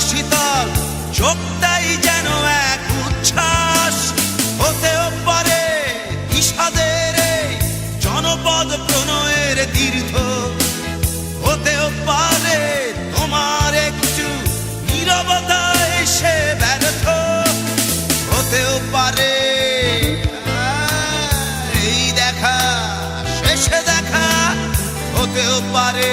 শীতল, চোখটাই যেন এক উচ্ছ্বাস। হতেও পারে বিষাদের জনপদ প্রণয়ের তীর্থ হতেও পারে তোমার একটু নীরবতায় সে ব্যর্থ। হতেও পারে, এই দেখা, শেষে দেখা। হতেও পারে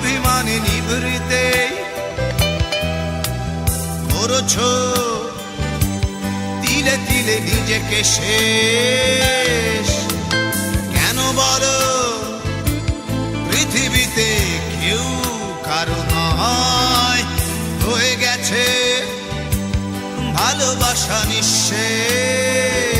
অভিমানে নিভৃতে করছ, তিলে তিলে নিজেকে শেষ। কেন বলো, পৃথিবীতে কেউ কারও নয়। হয়ে গেছে ভালোবাসা নিঃশেষ।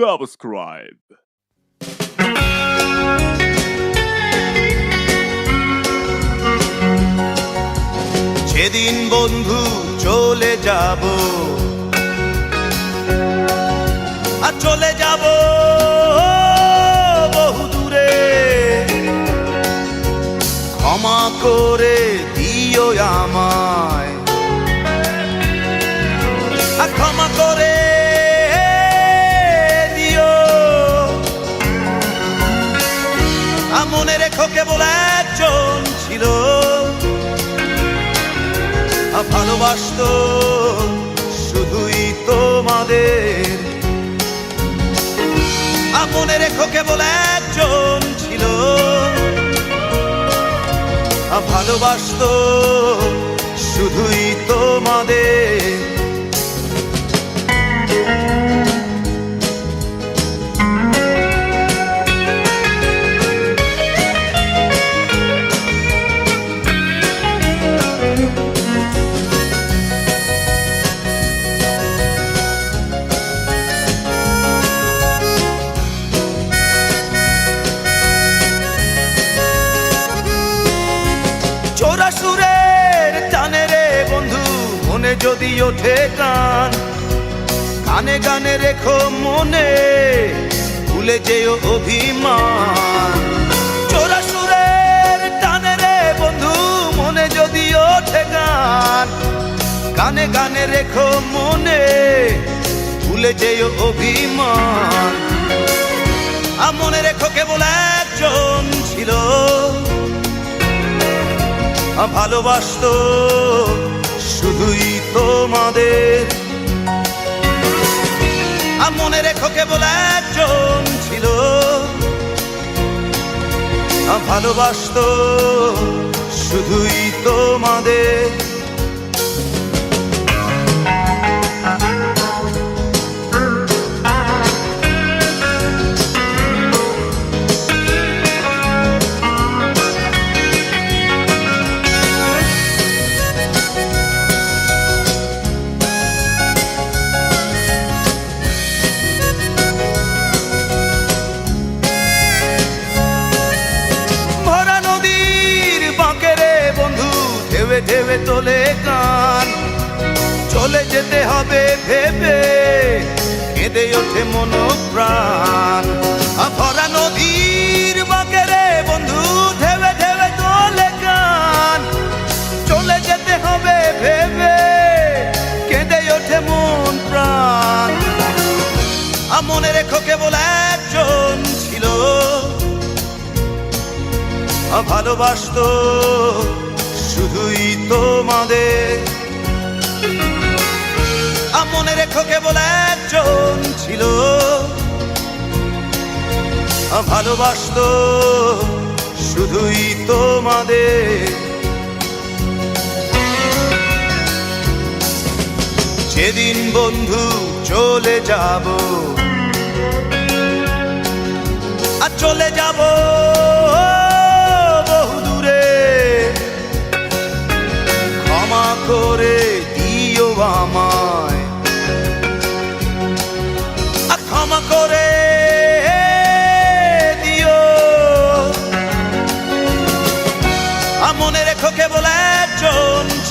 Subscribe. যেদিন বন্ধু চলে যাব আর চলে যাব ভালোবাসতো শুধুই তোমাদের। আপনে রেখো কেবল একজন ছিল। ভালোবাসতো শুধুই তোমাদের। যদি ওঠে গান গানে গানে রেখো মনে, ভুলে যেও অভিমান। চোরা সুরের টানে রে বন্ধু, মনে যদি ওঠে গান গানে গানে রেখো মনে, ভুলে যেও অভিমান। আর মনে রেখো কেবল একজন ছিল ভালোবাসত শুধুই তোমাদের। আর মনে রেখো কেবল একজন ছিল। ভালোবাসত শুধুই তোমাদের। যেতে হবে ভেবে কেঁদে ওঠে মন প্রাণ ভরা নদীর বাঁকে রে বন্ধু ঢেবে ঢেবে তোলে গান। চলে যেতে হবে ভেবে কেঁদে ওঠে মন প্রাণ মনে রেখো কেবল একজন ছিল। ভালোবাসতো শুধুই তোমাদের। রেখো কেবল একজন ছিল। ভালোবাসতো শুধুই তোমাদের। যেদিন বন্ধু চলে যাব, আর চলে যাব বহু দূরে। ক্ষমা করে দিও আমায়।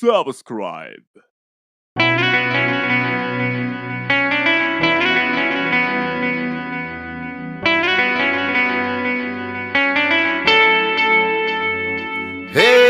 subscribe. Hey!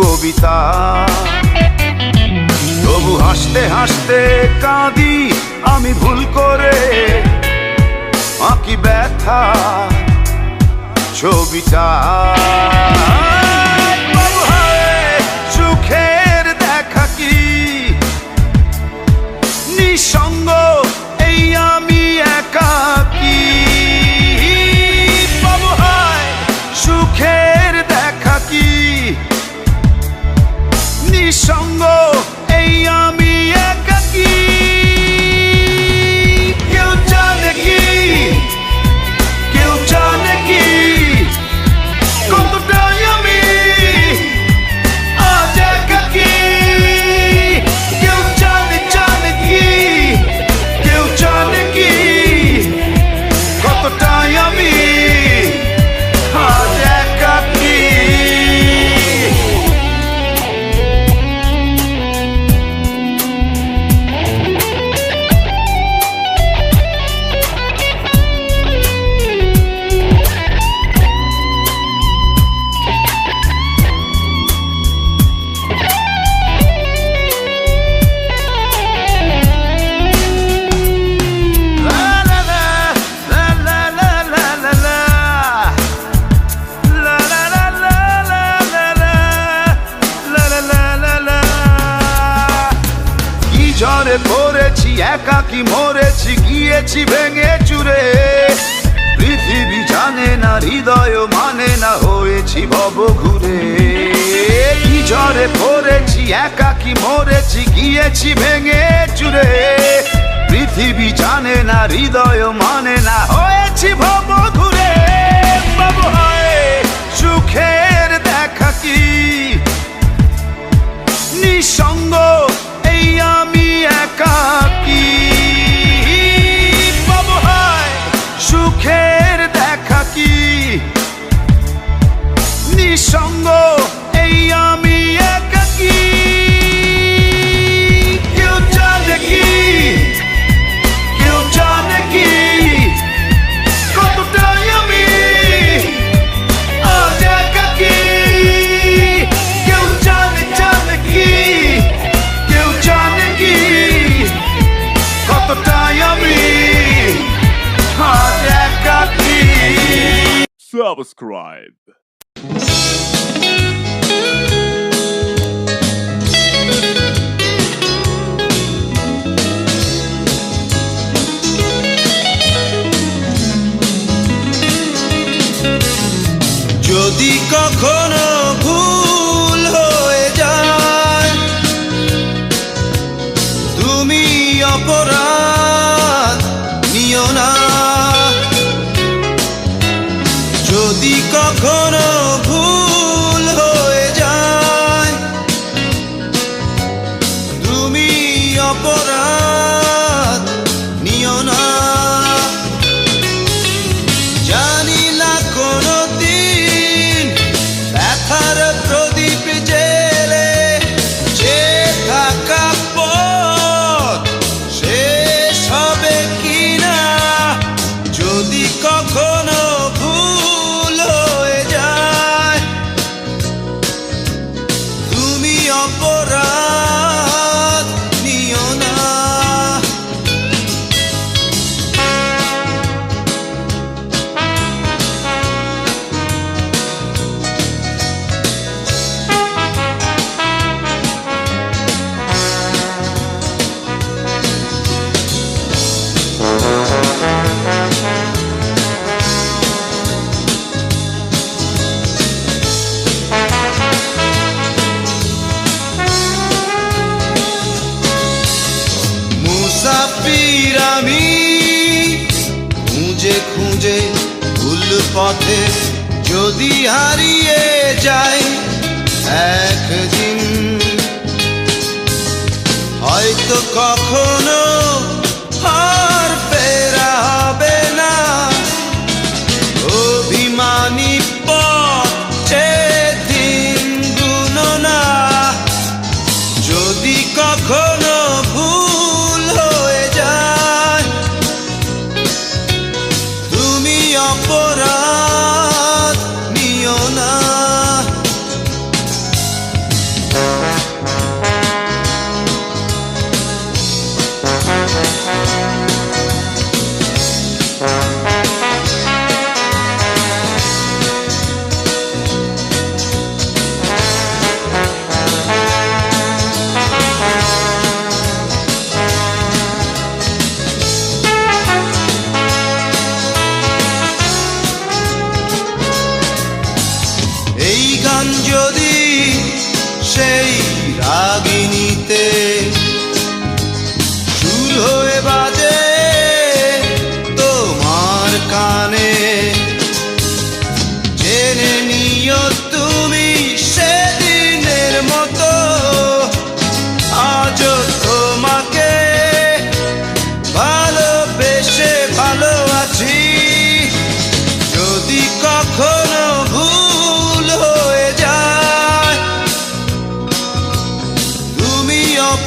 কবিতা। তবু হাসতে হাসতে কাঁদি, আমি ভুল করে আঁকি ব্যথা ছবিটা। সুখের দেখা এই আমি সুখের নিঃসঙ্গ এই ঝড়ে পড়েছি একাকি মরেছি, গিয়েছি ভেঙে চুরে। পৃথিবী জানে না, হৃদয় মানে না, হয়েছি ভব ঘুরে কি ঝড়ে পড়েছি, একাকি মরেছি, গিয়েছি ভেঙে চুরে। পৃথিবী জানে না, হৃদয় মানে না, হয়েছি ভব ঘুরে সুখের দেখা কি? নিঃসঙ্গ নিঃসঙ্গ এই আমি একাকি। কেউ জানে কি? কেউ জানে কি? কতটাই আমি আজ একাকি। কেউ জানে জানে কি? কেউ জানে কি? কতটাই আমি আজ একাকি। Subscribe. পথে যদি হারিয়ে যাই একদিন হয়তো কখনো হয়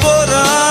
temporada.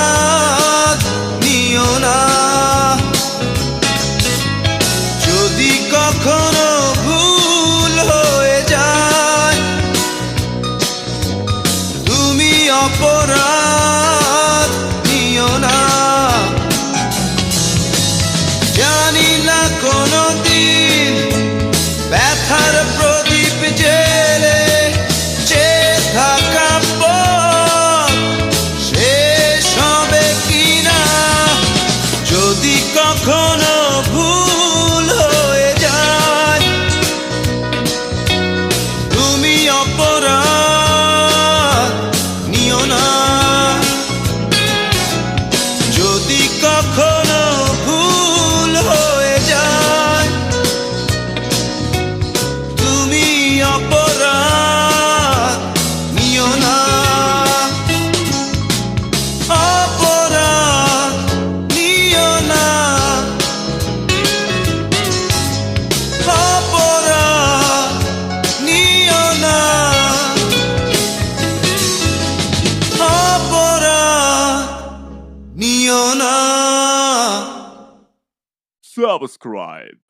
subscribe.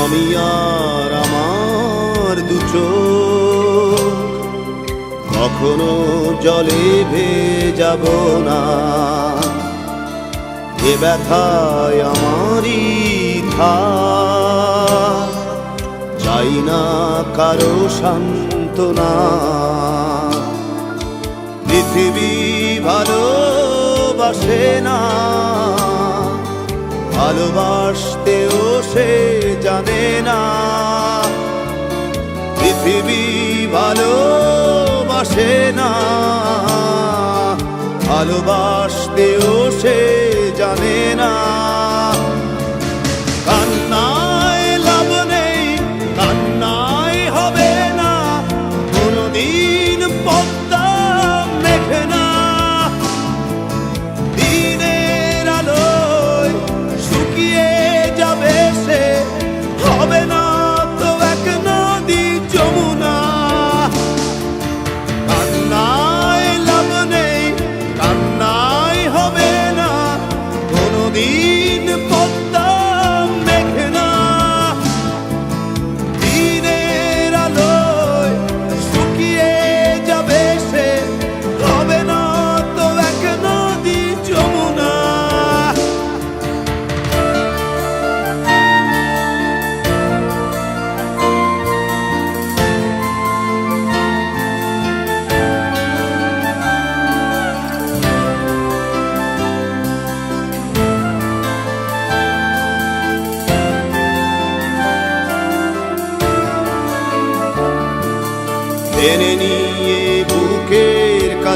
আমি আর আমার দুচোখ কখনো জলে ভেজাব না। এ ব্যথায় আমারই থা। চাই না কারও সান্ত্বনা। পৃথিবী ভালোবাসে না। ভালোবাসতেও সে জানে না। পৃথিবী ভালো ভালোবাসে না। ভালোবাসতেও সে জানে না।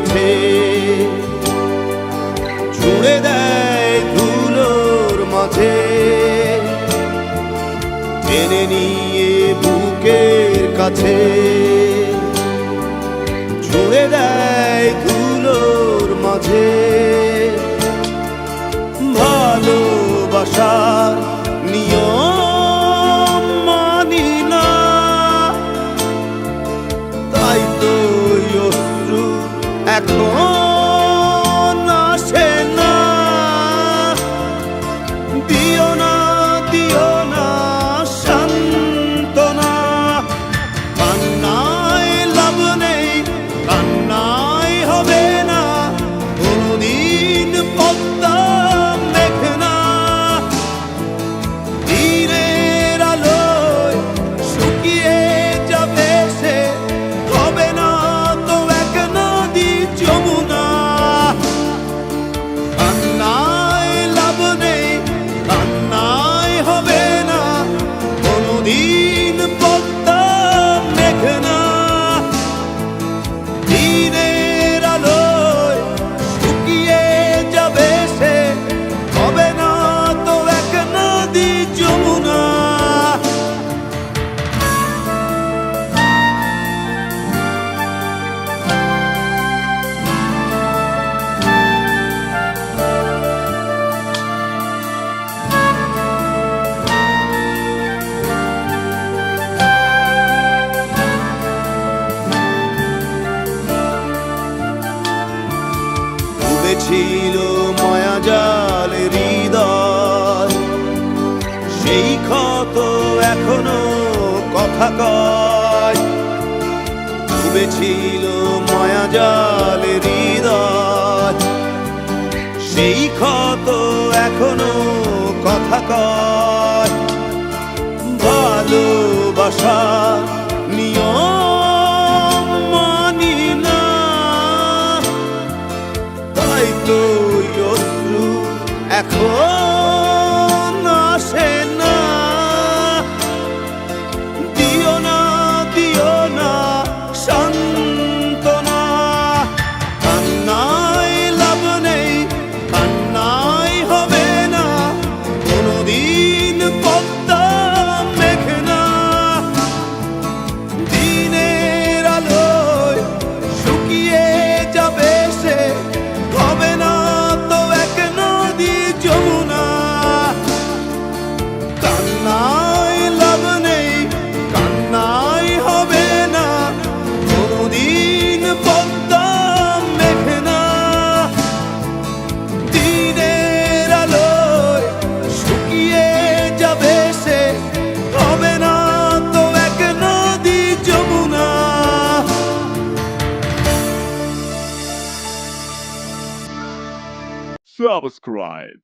ওঠে ছুঁড়ে দেয় ধুলোর মাঝে। এনে নিয়ে বুকের কাছে। ছুঁড়ে দেয় ধুলোর মাঝে। ভালোবাসার ছিল মায়াজাল হৃদয়। সেই ক্ষত এখনও কথা কয়। ডুবেছিল মায়াজাল হৃদয়। সেই ক্ষত এখনও কথা কয়। ভালোবাসা মতোই অশ্রু এখন was cried.